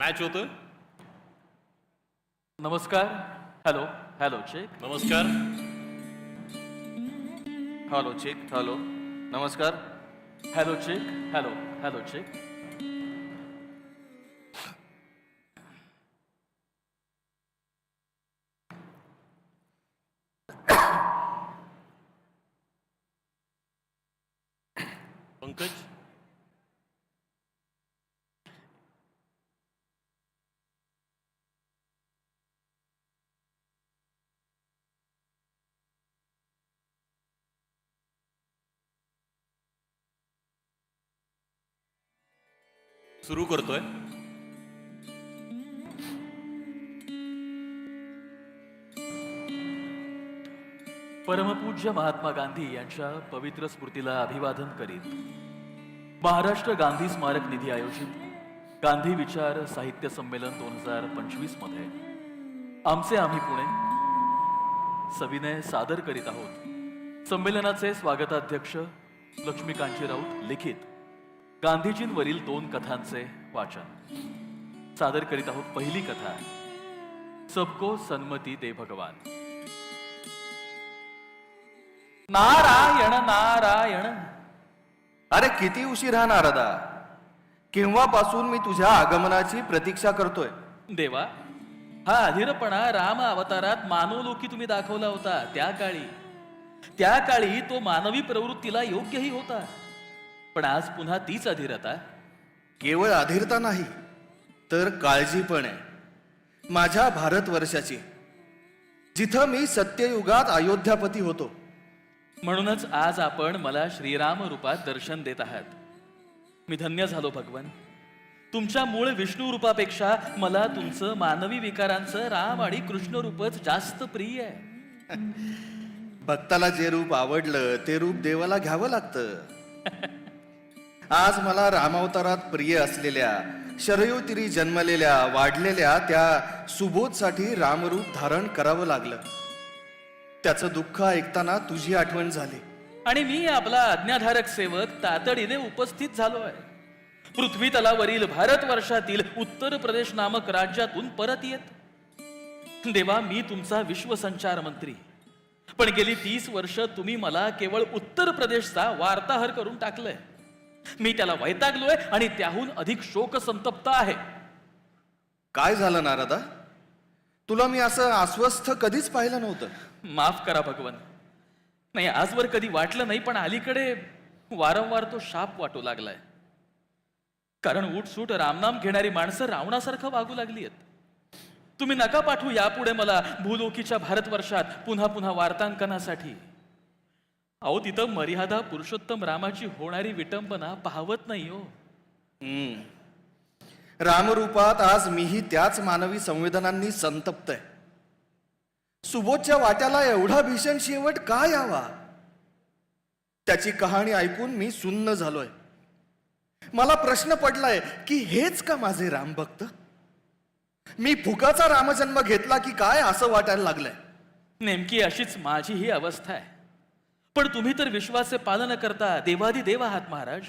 Match होतं? नमस्कार. Hello hello check नमस्कार. हॅलो चेक हॅलो नमस्कार. Hello check hello hello check सुरू करतोय. परमपूज्य महात्मा गांधी यांच्या पवित्र स्मृतीला अभिवादन करीत महाराष्ट्र गांधी स्मारक निधी आयोजित गांधी विचार साहित्य संमेलन दोन हजार पंचवीसमध्ये आमचे आम्ही पुणे सविनय सादर करीत आहोत. संमेलनाचे स्वागताध्यक्ष लक्ष्मीकांतजी राऊत लिखित. गांधीजींवरील दोन कथांचे वाचन. सादर करीत आहोत पहिली कथा. सबको सन्मती दे भगवान. नारायण नारायण. अरे किती उशीर हा नारदा? केव्हापासून मी तुझ्या आगमनाची प्रतीक्षा करतोय? देवा हा अधीरपणा राम अवतारात मानवलोकी तुम्ही दाखवला होता त्या काळी. त्या काळी तो मानवी प्रवृत्तीला योग्यही होता. पण आज पुन्हा तीच अधीरता केवळ अधीरता नाही तर काळजी पण आहे. माझ्या भारतवर्षाची जिथं मी सत्ययुगात अयोध्यापती होतो. म्हणूनच आज आपण मला श्रीराम रूपात दर्शन देत आहात. मी धन्य झालो भगवन. तुमच्या मूळ विष्णू रूपापेक्षा मला तुमचं मानवी विकारांचं राम आणि कृष्ण रूपच जास्त प्रिय आहे. भक्ताला जे रूप आवडलं ते रूप देवाला घ्यावं लागतं. आज मला रामावतारात प्रिय असलेल्या शरयोतिरी जन्मलेल्या वाढलेल्या त्या सुबोधसाठी रामरूप धारण करावं लागलं. त्याचं दुःख ऐकताना तुझी आठवण झाली. आणि मी आपला आज्ञाधारक सेवक तातडीने उपस्थित झालो आहे पृथ्वी तलावरील भारतवर्षातील उत्तर प्रदेश नामक राज्यातून परत येत. देवा मी तुमचा विश्वसंचार मंत्री. पण गेली तीस वर्ष तुम्ही मला केवळ उत्तर प्रदेशचा वार्ताहर करून टाकलंय. मी त्याला वैतागलोय आणि त्याहून अधिक शोक संतप्त आहे. काय झालं नारदा? तुला मी असं अस्वस्थ कधीच पाहिलं नव्हतं. माफ करा भगवन. नाही आजवर कधी वाटलं नाही पण अलीकडे वारंवार तो शाप वाटू लागलाय. कारण उठसूट रामनाम घेणारी माणसं रावणासारखं वागू लागली आहेत तुम्ही नका पाठवू यापुढे मला भूलोकीच्या भारतवर्षात पुन्हा पुन्हा वार्तांकनासाठी. अहो तिथं मर्यादा पुरुषोत्तम रामाची होणारी विटंबना पाहवत नाही हो. हम्म. रामरूपात आज मीही त्याच मानवी संवेदनांनी संतप्त आहे. सुबोधच्या वाट्याला एवढा भीषण शेवट का यावा? त्याची कहाणी ऐकून मी सुन्न झालोय. मला प्रश्न पडलाय की हेच का माझे रामभक्त मी फुकाचा रामजन्म घेतला की काय असं वाटायला लागलंय? नेमकी अशीच माझी ही अवस्था आहे. पण तुम्ही तर विश्वाचे पालन करता देवादी देव आहात महाराज.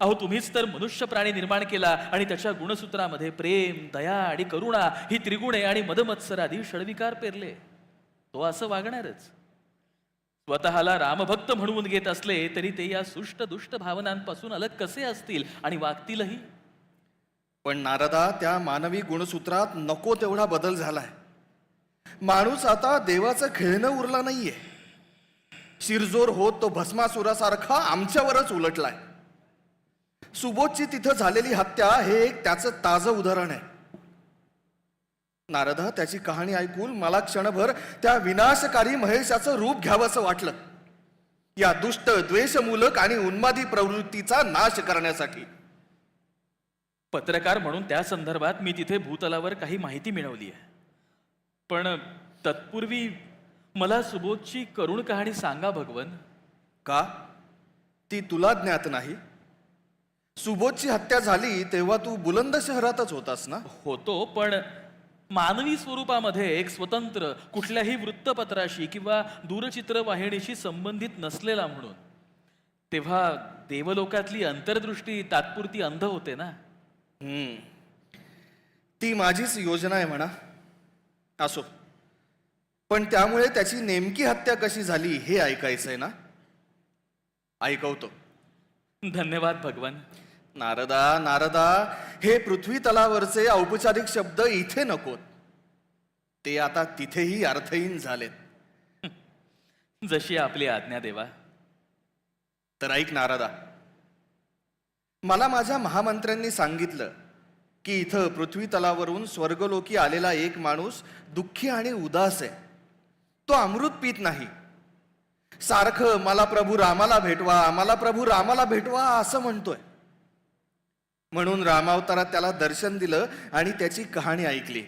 अहो तुम्हीच तर मनुष्य प्राणी निर्माण केला आणि त्याच्या गुणसूत्रामध्ये प्रेम दया आणि करुणा ही त्रिगुणे आणि मदमत्सराधी षडविकार पेरले. तो असं वागणारच. स्वतःला रामभक्त म्हणवून घेत असले तरी ते या सुष्ट दुष्ट भावनांपासून अलग कसे असतील आणि वागतीलही? पण नारदा त्या मानवी गुणसूत्रात नको तेवढा बदल झालाय. माणूस आता देवाचं खेळणं उरला नाहीये. शिरजोर होत तो भस्मासुरासारखा आमच्यावरच उलटलाय. सुबोधची तिथं झालेली हत्या हे एक त्याचं ताजं उदाहरण आहे. नारदा त्याची कहाणी ऐकून मला क्षणभर त्या विनाशकारी महेशाचं रूप घ्यावंसं वाटलं. या दुष्ट द्वेषमूलक आणि उन्मादी प्रवृत्तीचा नाश करण्यासाठी. पत्रकार म्हणून त्या संदर्भात मी तिथे भूतलावर काही माहिती मिळवली आहे. पण तत्पूर्वी मला सुबोधची करुण कहाणी सांगा भगवन. का? ती तुला ज्ञात नाही? सुबोधची हत्या झाली तेव्हा तू बुलंद शहरातच होतास ना? होतो पण मानवी स्वरूपामध्ये एक स्वतंत्र कुठल्याही वृत्तपत्राशी किंवा दूरचित्रवाहिनीशी संबंधित नसलेला म्हणून. तेव्हा देवलोकातली अंतर्दृष्टी तात्पुरती अंध होते ना? हम्म. ती माझीच योजना आहे म्हणा. असो. पण त्यामुळे त्याची नेमकी हत्या कशी झाली हे ऐकायचं आहे ना? ऐकवतो. धन्यवाद भगवान. नारदा नारदा हे पृथ्वी तलावरचे औपचारिक शब्द इथे नकोत ते आता तिथेही अर्थहीन झालेत. जशी आपली आज्ञा देवा. तर ऐक नारदा. मला माझ्या महामंत्र्यांनी सांगितलं की इथं पृथ्वी तलावरून स्वर्गलोकी आलेला एक माणूस दुःखी आणि उदास आहे. तो अमृत पित नाही. सारखं मला प्रभू रामाला भेटवा मला प्रभू रामाला भेटवा असं म्हणतोय. म्हणून रामावतारात त्याला दर्शन दिलं आणि त्याची कहाणी ऐकली.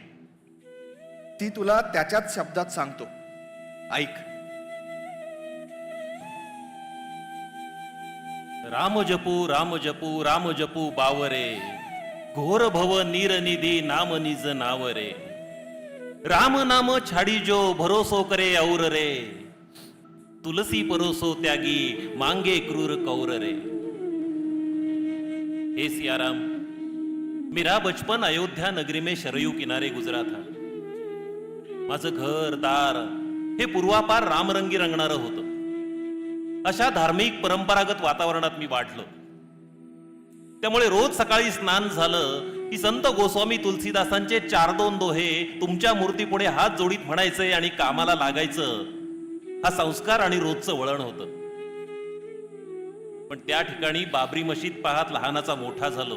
ती तुला त्याच्याच शब्दात सांगतो. ऐक. राम जपू राम जपू राम जपू बावरे. घोर भव निरनिधी नाम निज नावरे. राम नाम छाडी जो भरोसो करे और रे. तुलसी परोसो त्यागी मांगे क्रूर कौर रे. हे सियाराम मेरा बचपन अयोध्या नगरी में शरयू किनारे गुजरा था. माझं घर दार हे पूर्वापार रामरंगी रंगणारं होतं. अशा धार्मिक परंपरागत वातावरणात मी वाढलो. त्यामुळे रोज सकाळी स्नान झालं की संत गोस्वामी तुलसीदासांचे चार दोन दोहे तुमच्या मूर्तीपुढे हात जोडीत म्हणायचे आणि कामाला लागायचं. हा संस्कार आणि रोजचं वळण होतं. पण त्या ठिकाणी बाबरी मशीद पाहत लहानाचा मोठा झालो.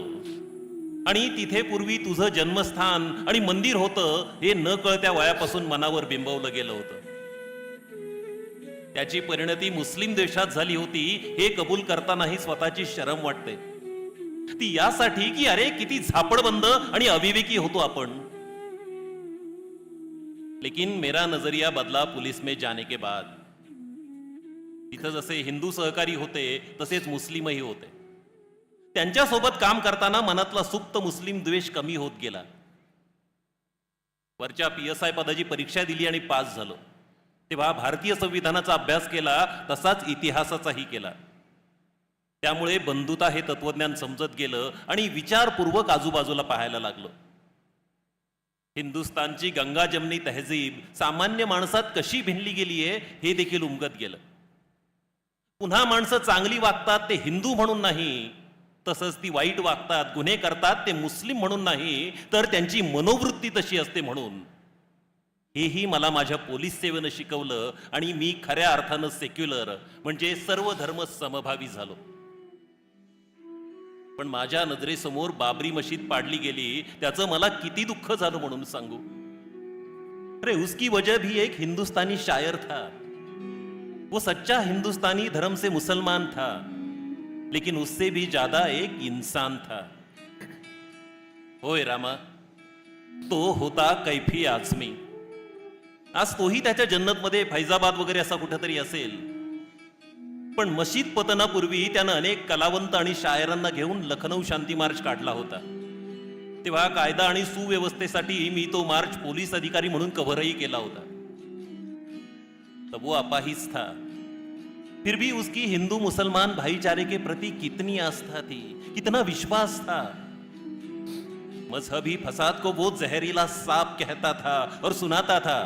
आणि तिथे पूर्वी तुझं जन्मस्थान आणि मंदिर होतं हे न कळत्या वयापासून मनावर बिंबवलं गेलं होतं. त्याची परिणती मुस्लिम देशात झाली होती हे कबूल करतानाही स्वतःची शरम वाटते. ती यासाठी की अरे किती झापडबंद आणि अविवेकी होतो आपण. लेकिन मेरा नजरिया बदला पुलिस में जाने के बाद. तिथं जसे हिंदू सहकारी होते तसेच मुस्लिमही होते. त्यांच्यासोबत काम करताना मनातला सुप्त मुस्लिम द्वेष कमी होत गेला. वरच्या पी एस आय पदाची परीक्षा दिली आणि पास झालो. तेव्हा भारतीय संविधानाचा अभ्यास केला तसाच इतिहासाचाही केला. त्यामुळे बंधुता हे तत्वज्ञान समजत गेलं आणि विचारपूर्वक आजूबाजूला पाहायला लागलो. हिंदुस्तानची गंगा जमनी तहजीब सामान्य माणसात कशी भिनली गेलीये हे देखील उमगत गेलं. पुन्हा माणसं चांगली वागतात ते हिंदू म्हणून नाही तसंच ती वाईट वागतात गुन्हे करतात ते मुस्लिम म्हणून नाही तर त्यांची मनोवृत्ती तशी असते म्हणून. हेही मला माझ्या पोलीस सेवेनं शिकवलं आणि मी खऱ्या अर्थानं सेक्युलर म्हणजे सर्व धर्म समभावी झालो. पण माझ्या नजरेसमोर बाबरी मशीद पाडली गेली त्याचं मला किती दुःख झालं म्हणून सांगू? अरे उसकी वजह भी एक हिंदुस्तानी शायर था. वो सच्चा हिंदुस्तानी धर्म से मुसलमान था लेकिन उससे भी ज्यादा एक इंसान था। होय रामा तो होता कैफी आजमी। आज तोही त्याच्या जन्नतमध्ये फैजाबाद वगैरे असा कुठेतरी असेल. पण मशीद पतनापूर्वी त्यानं अनेक कलावंत आणि शायरांना घेऊन लखनौ शांती मार्च काढला होता. तेव्हा कायदा आणि सुव्यवस्थेसाठी मी तो मार्च पोलीस अधिकारी म्हणून कव्हरही केला होता. तब वो अपाहिज था. फिर भी उसकी हिंदू मुसलमान भाईचारे के प्रति कितनी आस्था थी कितना विश्वास था। मजहबी फसाद को वो जहरीला सांप कहता था और सुनाता था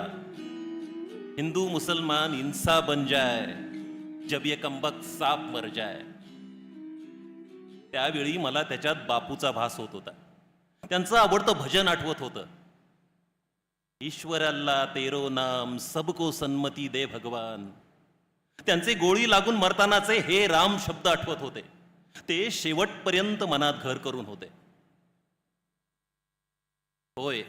हिंदू मुसलमान इंसा बन जाए। जब ये कंबक साप मर जाय त्यावेळी मला त्याच्यात बापूचा भास होत होता. त्यांचं आवडतं भजन आठवत होतं. ईश्वराला तेरो नाम सबको सन्मती दे भगवान. त्यांचे गोळी लागून मरतानाचे हे राम शब्द आठवत होते. ते शेवटपर्यंत मनात घर करून होते. होय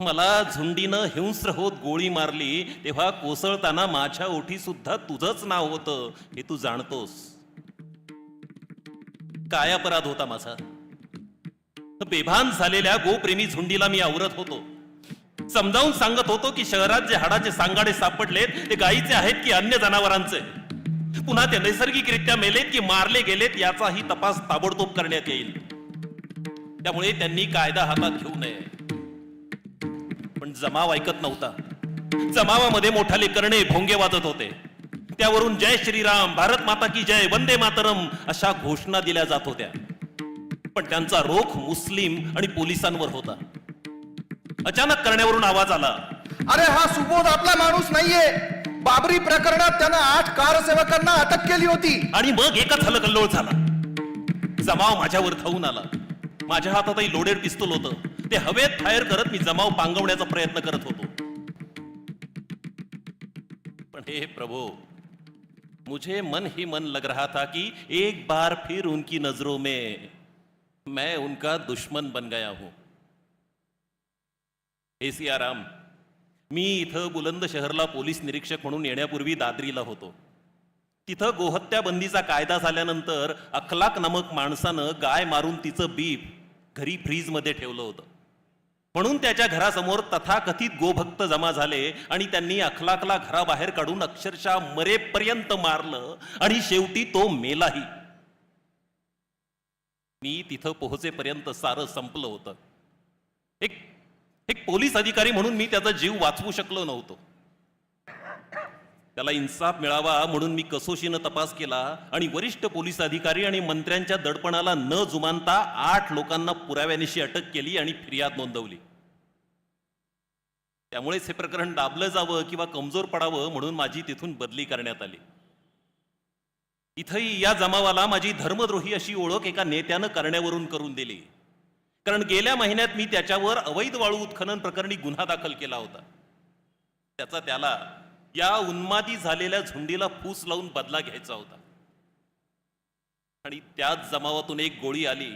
मला झुंडीनं हिंस्र होत गोळी मारली तेव्हा कोसळताना माझ्या ओठी सुद्धा तुझंच नाव होतं हे तू जाणतोस. काय अपराध होता माझा? बेभान झालेल्या गोप्रेमी झुंडीला मी आवरत होतो. समजावून सांगत होतो की शहरात जे हाडाचे सांगाडे सापडलेत ते गायीचे आहेत की अन्य जनावरांचे? पुन्हा ते नैसर्गिकरित्या मेलेत की मारले गेलेत याचाही तपास ताबडतोब करण्यात येईल. त्यामुळे त्यांनी कायदा हातात घेऊ नये. जमाव ऐकत नव्हता. जमावामध्ये मोठाले करणे भोंगे वाजत होते. त्यावरून जय श्रीराम भारत माता की जय वंदे मातरम अशा घोषणा दिल्या जात होत्या. पण त्यांचा रोख मुस्लिम आणि पोलिसांवर होता. अचानक करण्यावरून आवाज आला अरे हा सुबोध आपला माणूस नाहीये. बाबरी प्रकरणात त्यानं आठ कारसेवकांना अटक केली होती. आणि मग एकच हलकल्लोळ झाला. जमाव माझ्यावर धावून आला. माझ्या हातातही लोडेड पिस्तूल होतं. ते हवेत फायर करत मी जमाव पांगवण्याचा प्रयत्न करत होतो. पण हे प्रभो मुझे मन ही मन लग रहा था कि एक बार फिर उनकी नजरों में मैं उनका दुश्मन बन गया हूं। एसी आराम मी इथं बुलंद शहरला पोलीस निरीक्षक म्हणून येण्यापूर्वी दादरीला होतो. तिथं गोहत्या बंदीचा कायदा झाल्यानंतर अखलाक नामक माणसानं गाय मारून तिचं बीप घरी फ्रीजमध्ये ठेवलं होतं. म्हणून त्याच्या घरासमोर तथाकथित गोभक्त जमा झाले आणि त्यांनी अखलाकला घराबाहेर काढून अक्षरशः मरेपर्यंत मारलं आणि शेवटी तो मेलाही. मी तिथं पोहोचेपर्यंत सारं संपलं होतं. एक एक पोलीस अधिकारी म्हणून मी त्याचा जीव वाचवू शकलो नव्हतो. त्याला इन्साफ मिळावा म्हणून मी कसोशीनं तपास केला आणि वरिष्ठ पोलीस अधिकारी आणि मंत्र्यांच्या दडपणाला न जुमानता आठ लोकांना पुराव्यानिशी अटक केली आणि फिर्याद नोंदवली. त्यामुळेच हे प्रकरण दाबलं जावं किंवा कमजोर पडावं म्हणून माझी तिथून बदली करण्यात आली. इथंही या जमावाला माझी धर्मद्रोही अशी ओळख एका नेत्यानं करण्यावरून करून दिली. कारण गेल्या महिन्यात मी त्याच्यावर अवैध वाळू उत्खनन प्रकरणी गुन्हा दाखल केला होता. त्याचा त्याला या उन्मादी झालेल्या झुंडीला फूस लावून बदला घ्यायचा होता. आणि त्याच जमावातून एक गोळी आली.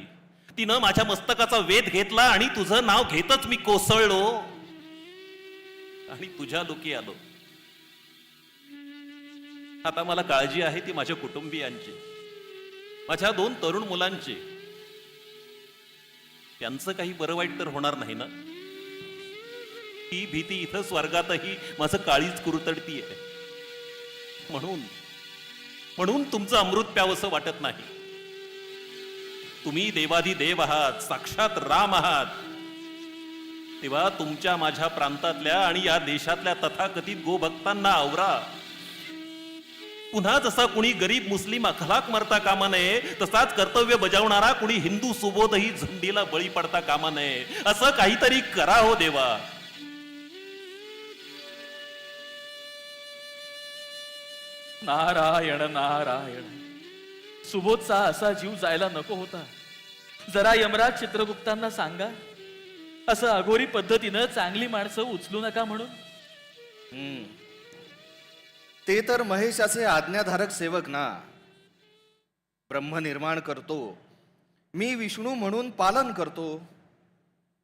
तिनं माझ्या मस्तकाचा वेध घेतला आणि तुझं नाव घेतच मी कोसळलो. आणि तुझ्या लोकी आलो. आता मला काळजी आहे ती माझ्या कुटुंबियांची. माझ्या दोन तरुण मुलांची. त्यांचं काही बरं वाईट तर होणार नाही ना? ही भीती इथं स्वर्गातही माझं काळीच कुरतडती आहे म्हणून म्हणून तुमचं अमृत प्यावंसं वाटत नाही. तुम्ही देवाधी देव आहात साक्षात राम आहात. तेव्हा तुमच्या माझ्या प्रांतातल्या आणि या देशातल्या तथाकथित गोभक्तांना आवरा. पुन्हा जसा कुणी गरीब मुस्लिम अखलाक मरता कामा नये तसाच कर्तव्य बजावणारा कुणी हिंदू सुबोधही झुंडीला बळी पडता कामा नये. असं काहीतरी करा हो देवा. नारायण नारायण. सुबोधचा असा जीव जायला नको होता. जरा यमराज चित्रगुप्तांना सांगा. असं अघोरी पद्धतीनं चांगली माणसं उचलू नका म्हणून. ते तर महेशाचे आज्ञाधारक सेवक ना. ब्रह्म निर्माण करतो. मी विष्णू म्हणून पालन करतो.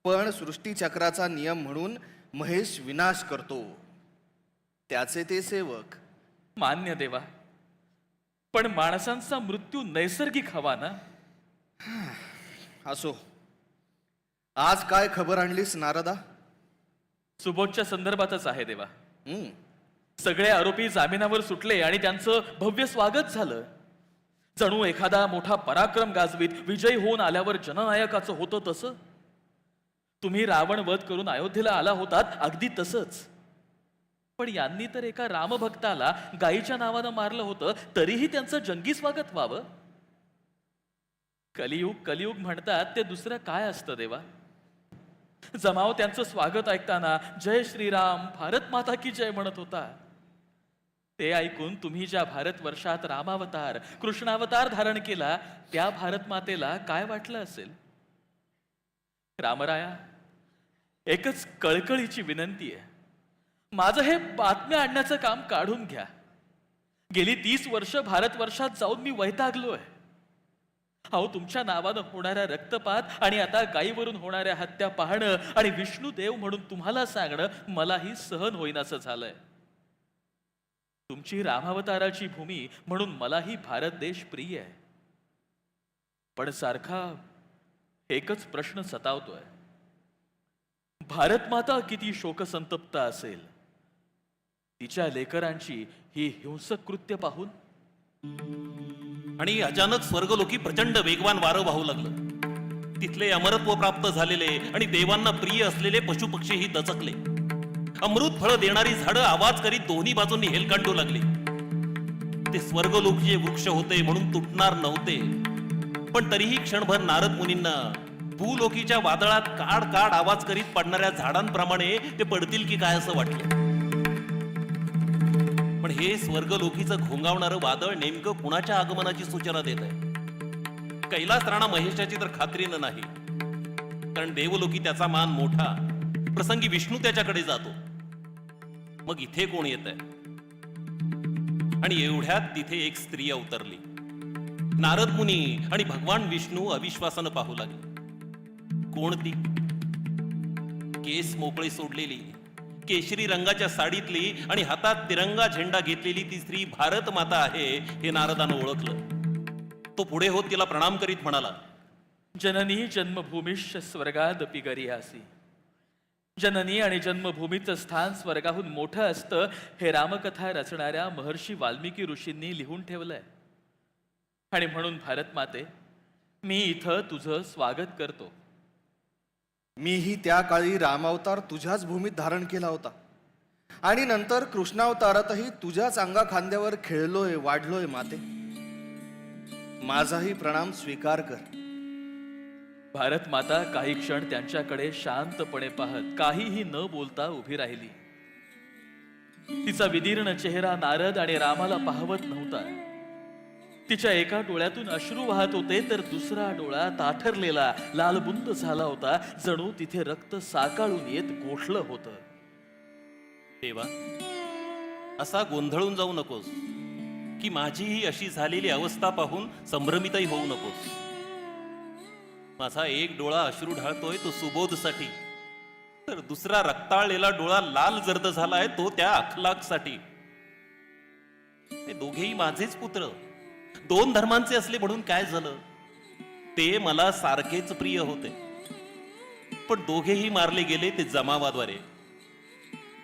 पण सृष्टीचक्राचा नियम म्हणून महेश विनाश करतो. त्याचे ते सेवक. मान्य देवा. पण माणसांचा मृत्यू नैसर्गिक हवा ना? असो. आज काय खबर आणलीस नारदा? सुबोधच्या संदर्भातच आहे देवा. सगळे आरोपी जामिनावर सुटले आणि त्यांचं भव्य स्वागत झालं. जणू एखादा मोठा पराक्रम गाजवीत विजयी होऊन आल्यावर जननायकाचं होतं तसं? तुम्ही रावण वध करून अयोध्येला आला होतात अगदी तसंच. पण यांनी तर एका रामभक्ताला गायीच्या नावानं मारलं होतं तरीही त्यांचं जंगी स्वागत व्हावं? कलियुग कलियुग म्हणतात ते दुसरं काय असतं देवा? जमाव त्यांचं स्वागत ऐकताना जय श्रीराम भारत माता की जय म्हणत होता. ते ऐकून तुम्ही ज्या भारत वर्षात रामावतार कृष्णावतार धारण केला त्या भारत मातेला काय वाटलं असेल? रामराया एकच कळकळीची विनंती आहे. माझं हे बातम्या आणण्याचं काम काढून घ्या. गेली तीस वर्ष भारतवर्षात जाऊन मी वैतागलोय. अहो तुमच्या नावानं होणाऱ्या रक्तपात आणि आता गायीवरून होणाऱ्या हत्या पाहणं आणि विष्णू देव म्हणून तुम्हाला सांगणं मलाही सहन होईनासं झालंय. तुमची रामावताराची भूमी म्हणून मलाही भारत देश प्रिय आहे. पण सारखा एकच प्रश्न सतावतोय. भारत माता किती शोकसंतप्त असेल. तिच्या लेकरांची ही हिंसक कृत्य पाहून? आणि अचानक स्वर्गलोकी प्रचंड वेगवान वारं वाहू लागलं. तिथले अमरत्व प्राप्त झालेले आणि देवांना प्रिय असलेले पशुपक्षीही दचकले. अमृत फळ देणारी झाडं आवाज करीत दोन्ही बाजूंनी हेलकांडू लागले. ते स्वर्गलोकीचे वृक्ष होते म्हणून तुटणार नव्हते. पण तरीही क्षणभर नारद मुनींना भूलोकीच्या वादळात काड काड आवाज करीत पडणाऱ्या झाडांप्रमाणे ते पडतील की काय असं वाटलं. पण हे स्वर्गलोकीचं घोंगावणारं वादळ नेमकं कुणाच्या आगमनाची सूचना देत आहे? कैलास राणा महेशाची तर खात्रीनं नाही. कारण देवलोकी त्याचा मान मोठा. प्रसंगी विष्णू त्याच्याकडे जातो. मग इथे कोण येत आहे? आणि एवढ्यात तिथे एक स्त्री अवतरली. नारद मुनी आणि भगवान विष्णू अविश्वासानं पाहू लागले. कोण ती? केस मोकळे सोडलेली. केशरी रंगाच्या साडीतली आणि हातात तिरंगा झेंडा घेतलेली ती स्त्री भारत माता आहे हे नारदानं ओळखलं. तो पुढे होत तिला प्रणाम करीत म्हणाला जननी जन्मभूमिश्च स्वर्गादपि गरियासी जननी आणि जन्मभूमीचं स्थान स्वर्गाहून मोठं असतं हे रामकथा रचणाऱ्या महर्षी वाल्मिकी ऋषींनी लिहून ठेवलंय. आणि म्हणून भारत माते मी इथं तुझं स्वागत करतो. मीही त्या काळी रामावतार तुझ्याच भूमीत धारण केला होता. आणि नंतर कृष्णावतारातही तुझ्याच अंगा खांद्यावर खेळलोय वाढलोय माते. माझाही प्रणाम स्वीकार कर. भारत माता काही क्षण त्यांच्याकडे शांतपणे पाहत काहीही न बोलता उभी राहिली. तिचा विदीर्ण चेहरा नारद आणि रामाला पाहवत नव्हता. तिच्या एका डोळ्यातून अश्रू वाहत होते तर दुसरा डोळा ताठरलेला लालबुंद झाला होता. जणू तिथे रक्त साकाळून येत गोठलं होतं. देवा असा गोंधळून जाऊ नकोस की माझी ही अशी झालेली अवस्था पाहून संभ्रमितही होऊ नकोस. माझा एक डोळा अश्रू ढाळतोय तो सुबोधसाठी. तर दुसरा रक्ताळलेला डोळा लाल जर्द झालाय तो त्या अखलाकसाठी ते दोघेही माझेच पुत्र. दोन धर्मांचे असले म्हणून काय झालं? ते मला सारखेच प्रिय होते. पण दोघेही मारले गेले ते जमावाद्वारे.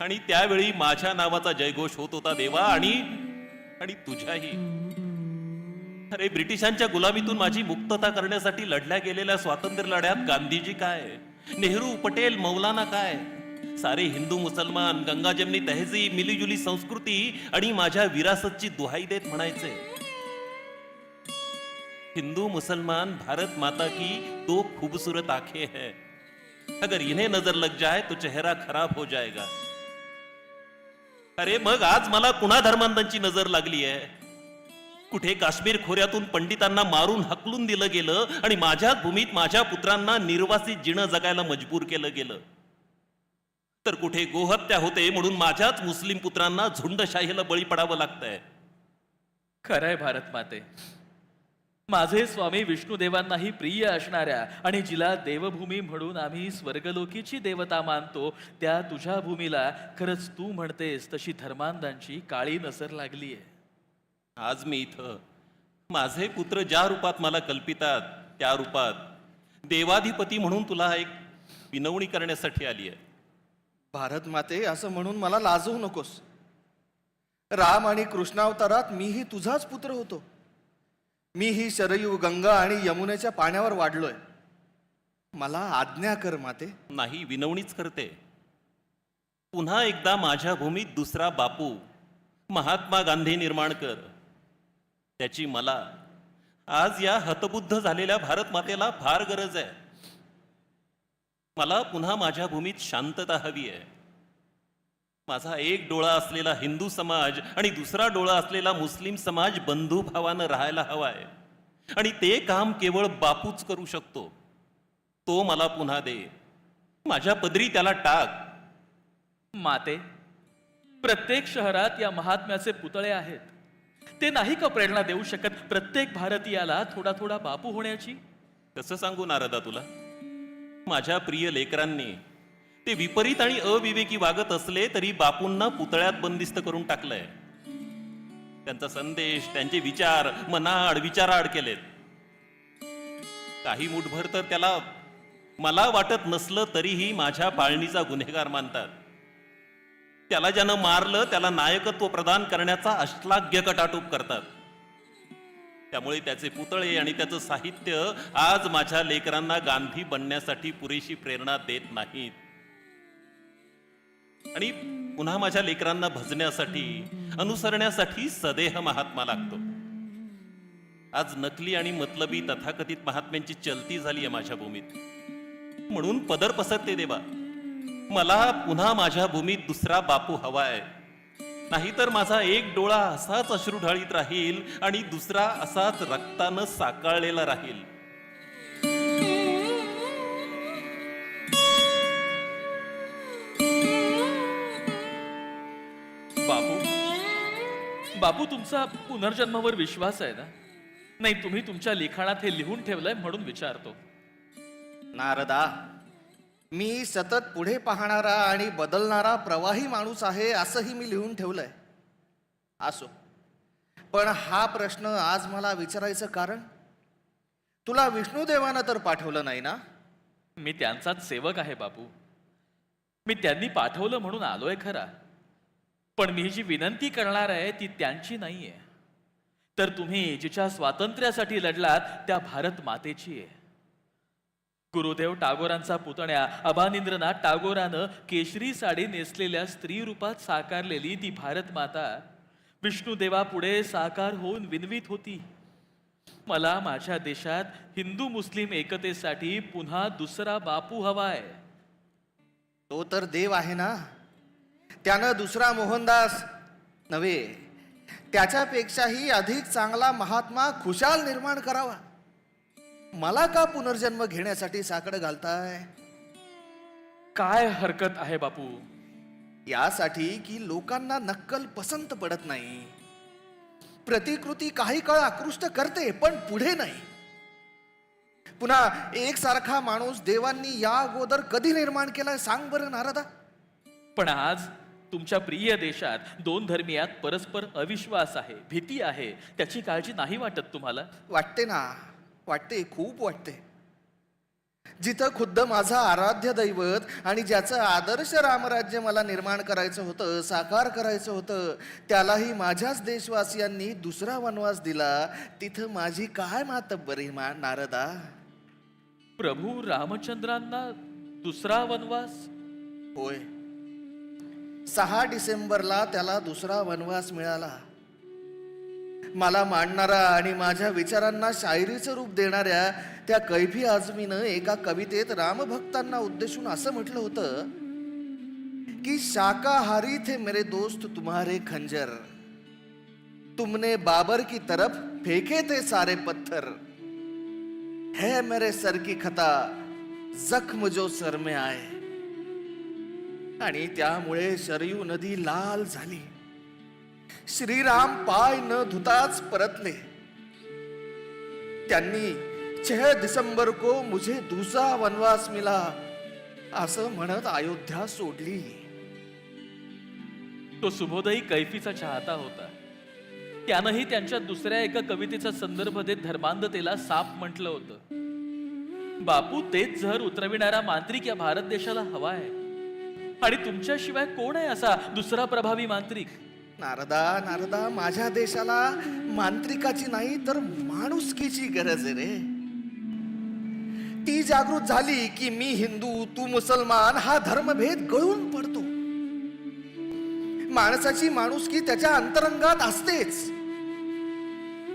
आणि त्यावेळी माझ्या नावाचा जयघोष होत होता देवा आणि आणि तुझ्याही. अरे ब्रिटिशांच्या गुलामीतून माझी मुक्तता करण्यासाठी लढल्या गेलेल्या स्वातंत्र्य लढ्यात गांधीजी काय? नेहरू पटेल मौलाना काय? सारे हिंदू मुसलमान गंगाजमनी तहजीब मिलीजुली संस्कृती आणि माझ्या विरासतची दुहाई देत म्हणायचे. हिंदू मुसलमान भारत माता की दो खूबसूरत आंखें हैं। अगर इन्हें नजर लग जाए तो चेहरा खराब हो जाएगा। अरे मग आज मला कुणा धर्मांतांची नजर लागली आहे? कुठे काश्मीर खोऱ्यातून पंडितांना मारून हकलून दिलं गेलं आणि माझ्याच भूमीत माझ्या पुत्रांना निर्वासित जिणं जगायला मजबूर केलं गेलं? तर कुठे गोहत्या होते म्हणून माझ्याच मुस्लिम पुत्रांना झुंडशाहीला बळी पडावं लागतंय? खरंय भारत माते. माझे स्वामी विष्णुदेवांनाही प्रिय असणाऱ्या आणि जिला देवभूमी म्हणून आम्ही स्वर्गलोकीची देवता मानतो त्या तुझ्या भूमीला खरंच तू म्हणतेस तशी धर्मांधांची काळी नजर लागली आहे आज मी इथं. माझे पुत्र ज्या रूपात मला कल्पितात त्या रूपात देवाधिपती म्हणून तुला एक विनवणी करण्यासाठी आली आहे भारत माते असं म्हणून मला लाजवू नकोस. राम आणि कृष्णावतारात मीही तुझाच पुत्र होतो. मी ही शरयू गंगा आणि यमुनेच्या पाण्यावर वाढलोय. मला आज्ञा कर माते. नाही विनवणीच करते. पुन्हा एकदा माझ्या भूमीत दुसरा बापू महात्मा गांधी निर्माण कर. त्याची मला आज या हतबुद्ध झालेल्या भारत मातेला फार गरज आहे. मला पुन्हा माझ्या भूमीत शांतता हवी आहे. माझा एक डोळा असलेला हिंदू समाज आणि दुसरा डोळा असलेला मुस्लिम समाज बंधुभावानं राहायला हवाय. आणि ते काम केवळ बापूच करू शकतो. तो मला पुन्हा दे. माझ्या पदरी त्याला टाक. माते प्रत्येक शहरात या महात्म्याचे पुतळे आहेत. ते नाही का प्रेरणा देऊ शकत प्रत्येक भारतीयाला थोडा थोडा बापू होण्याची? कसं सांगू नारदा तुला? माझ्या प्रिय लेकरांनी ते विपरीत आणि अविवेकी वागत असले तरी बापूंना पुतळ्यात बंदिस्त करून टाकलंय. त्यांचा संदेश त्यांचे विचार मनाआड विचाराआड केलेत. काही मुठभर तर त्याला मला वाटत नसलं तरीही माझ्या पाळणीचा गुन्हेगार मानतात. त्याला ज्यानं मारलं त्याला नायकत्व प्रदान करण्याचा अश्लाघ्य कटाटूप करतात. त्यामुळे त्याचे पुतळे आणि त्याचं साहित्य आज माझ्या लेकरांना गांधी बनण्यासाठी पुरेशी प्रेरणा देत नाहीत. आणि पुन्हा माझ्या लेकरांना भजण्यासाठी अनुसरण्यासाठी सदेह महात्मा लागतो. आज नकली आणि मतलबी तथाकथित महात्म्यांची चलती झाली आहे माझ्या भूमीत. म्हणून पदर पसरते देवा. मला पुन्हा माझ्या भूमीत दुसरा बापू हवाय नाहीतर माझा एक डोळा असाच अश्रू ढाळीत राहील आणि दुसरा असाच रक्तानं साकाळलेला राहील. बापू तुमचा पुनर्जन्मावर विश्वास आहे ना? नाही तुम्ही तुमच्या लिखाणात हे लिहून ठेवलंय म्हणून विचारतो. नारदा मी सतत पुढे पाहणारा आणि बदलणारा प्रवाही माणूस आहे असंही मी लिहून ठेवलंय. असो. पण हा प्रश्न आज मला विचारायचं कारण? तुला विष्णुदेवानं तर पाठवलं नाही ना? मी त्यांचाच सेवक आहे बापू मी त्यांनी पाठवलं म्हणून आलोय खरा. पण मी जी विनंती करणार आहे ती त्यांची नाही आहे तर तुम्ही जिच्या स्वातंत्र्यासाठी लढलात त्या भारत मातेची आहे. गुरुदेव टागोरांचा पुतण्या अभानिंद्रनाथ टागोरानं केशरी साडी नेसलेल्या स्त्री रूपात साकारलेली ती भारत माता. विष्णुदेवापुढे साकार होऊन विनवीत होती. मला माझ्या देशात हिंदू मुस्लिम एकतेसाठी पुन्हा दुसरा बापू हवा आहे. तो तर देव आहे ना. त्यानं दुसरा मोहनदास नव्हे. त्याच्यापेक्षाही अधिक चांगला महात्मा खुशाल निर्माण करावा. मला का पुनर्जन्म घेण्यासाठी साकडं घालताय? काय हरकत आहे बापू? यासाठी की लोकांना नक्कल पसंत पडत नाही. प्रतिकृती काही काळ आकृष्ट करते पण पुढे नाही. पुन्हा एकसारखा माणूस देवांनी या अगोदर कधी निर्माण केलाय सांग बरं नारदा. पण आज तुमच्या प्रिय देशात दोन धर्मियात परस्पर अविश्वास आहे भीती आहे त्याची काळजी नाही वाटत तुम्हाला? वाटते ना वाटते खूप वाटते. जिथं खुद्द माझा आराध्य दैवत आणि ज्याचं आदर्श रामराज्य मला निर्माण करायचं होतं साकार करायचं होतं त्यालाही माझ्याच देशवासियांनी दुसरा वनवास दिला तिथं माझी काय मातब्बरी मा नारदा? प्रभू रामचंद्रांना दुसरा वनवास? होय. सहा डिसेंबरला त्याला दुसरा वनवास मिळाला. मला मांडणारा आणि माझ्या विचारांना शायरीचं रूप देणाऱ्या त्या कैफी आजमीनं एका कवितेत रामभक्तांना उद्देशून असं म्हटलं होतं की शाकाहारी थे मेरे दोस्त तुम्हारे खंजर. तुमने बाबर की तरफ फेंके थे सारे पत्थर. है मेरे सर की खता जख्म जो सर में आए. आणि त्यामुळे शरयू नदी लाल झाली. श्रीराम पाय न धुताच परतले. त्यांनी छह दिसंबर को मुझे दुसरा वनवास मिला असं म्हणत अयोध्या सोडली. तो सुबोधही कैफीचा चाहता होता. त्यानंही त्यांच्या दुसऱ्या एका कवितेचा संदर्भ देत धर्मांधतेला साप म्हटलं होतं. बापू तेच झर उतरविणारा मांत्रिक या भारत देशाला हवा आहे. आणि तुमच्याशिवाय कोण आहे असा दुसरा प्रभावी मांत्रिक? नारदा नारदा माझ्या देशाला मांत्रिकाची नाही तर माणुसकीची गरज आहे रे. ती जागृत झाली की मी हिंदू तू मुसलमान हा धर्मभेद गळून पडतो. माणसाची माणुसकी त्याच्या अंतरंगात असतेच.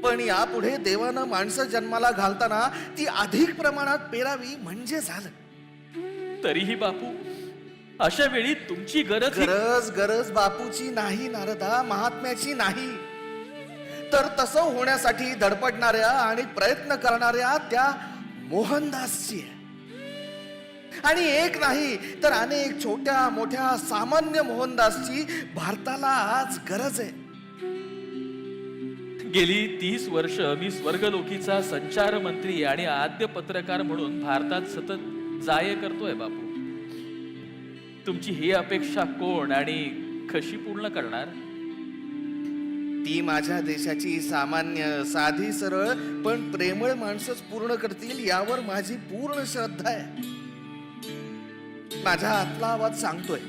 पण यापुढे देवानं माणसं जन्माला घालताना ती अधिक प्रमाणात पेरावी म्हणजे झालं. तरीही बापू अशा वेळी तुमची गरज ही- गरज गरज बापूची नाही नारदा महात्म्याची नाही. तर तसं होण्यासाठी धडपडणाऱ्या आणि प्रयत्न करणाऱ्या त्या मोहनदासची आहे. आणि एक नाही तर अनेक छोट्या मोठ्या सामान्य मोहनदासची भारताला आज गरज आहे. गेली तीस वर्ष मी स्वर्गलोकीचा संचार मंत्री आणि आद्य पत्रकार म्हणून भारतात सतत जाय करतोय बापू. तुमची ही अपेक्षा कोण आणि कशी पूर्ण करणार? ती माझ्या देशाची सामान्य साधी सरळ पण प्रेमळ माणसंच पूर्ण करतील यावर माझी पूर्ण श्रद्धा आहे. माझ्या आतला आवाज सांगतोय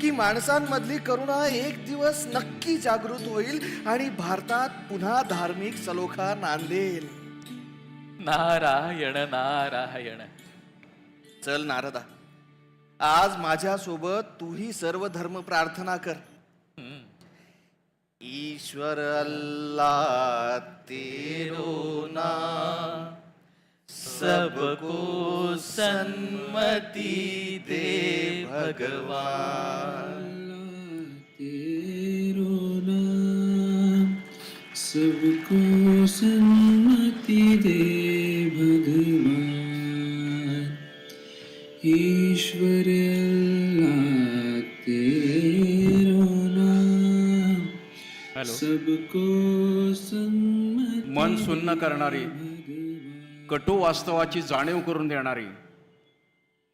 की माणसांमधली करुणा एक दिवस नक्की जागृत होईल आणि भारतात पुन्हा धार्मिक सलोखा नांदेल. नारायण नारायण. चल नारदा. आज माझ्यासोबत तूही सर्व धर्म प्रार्थना कर. ईश्वर अल्लाह तेरो नाम सबको सन्मति दे भगवान. तेरो नाम सबको सन्मति दे ईश्वर सबको मन सुन्न करणारी कटू वास्तवाची जाणीव करून देणारी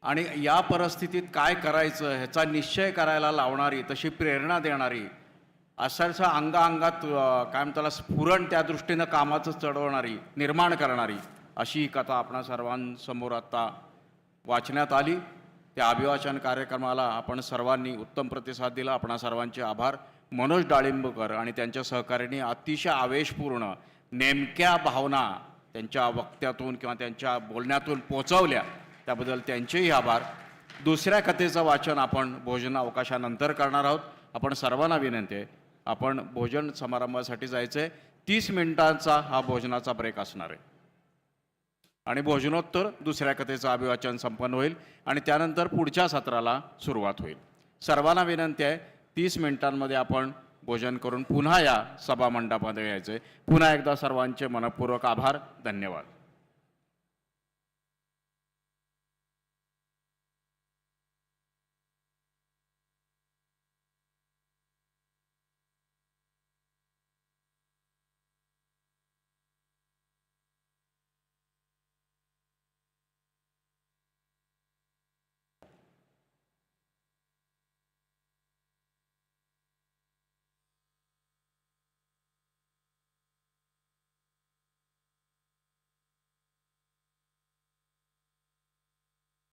आणि या परिस्थितीत काय करायचं ह्याचा निश्चय करायला लावणारी तशी प्रेरणा देणारी अशाच्या अंगाअंगात काय म्हणताला स्फुरण त्या दृष्टीनं कामाचं चढवणारी निर्माण करणारी अशी कथा आपणा सर्वांसमोर आत्ता वाचण्यात आली. त्या अभिवाचन कार्यक्रमाला आपण सर्वांनी उत्तम प्रतिसाद दिला. आपणा सर्वांचे आभार. मनोज डाळिंबकर आणि त्यांच्या सहकार्यांनी अतिशय आवेशपूर्ण नेमक्या भावना त्यांच्या वक्त्यातून किंवा त्यांच्या बोलण्यातून पोचवल्या. त्याबद्दल त्यांचेही आभार. दुसऱ्या कथेचं वाचन आपण भोजन अवकाशानंतर करणार आहोत. आपण सर्वांना विनंती आहे. आपण भोजन समारंभासाठी जायचं आहे तीस मिनिटांचा हा भोजनाचा ब्रेक असणार आहे. आणि भोजनोत्तर दुसऱ्या कथेचं अभिवाचन संपन्न होईल आणि त्यानंतर पुढच्या सत्राला सुरुवात होईल. सर्वांना विनंती आहे तीस मिनिटांमध्ये आपण भोजन करून पुन्हा या सभामंडपामध्ये यायचं आहे पुन्हा एकदा सर्वांचे मनपूर्वक आभार धन्यवाद.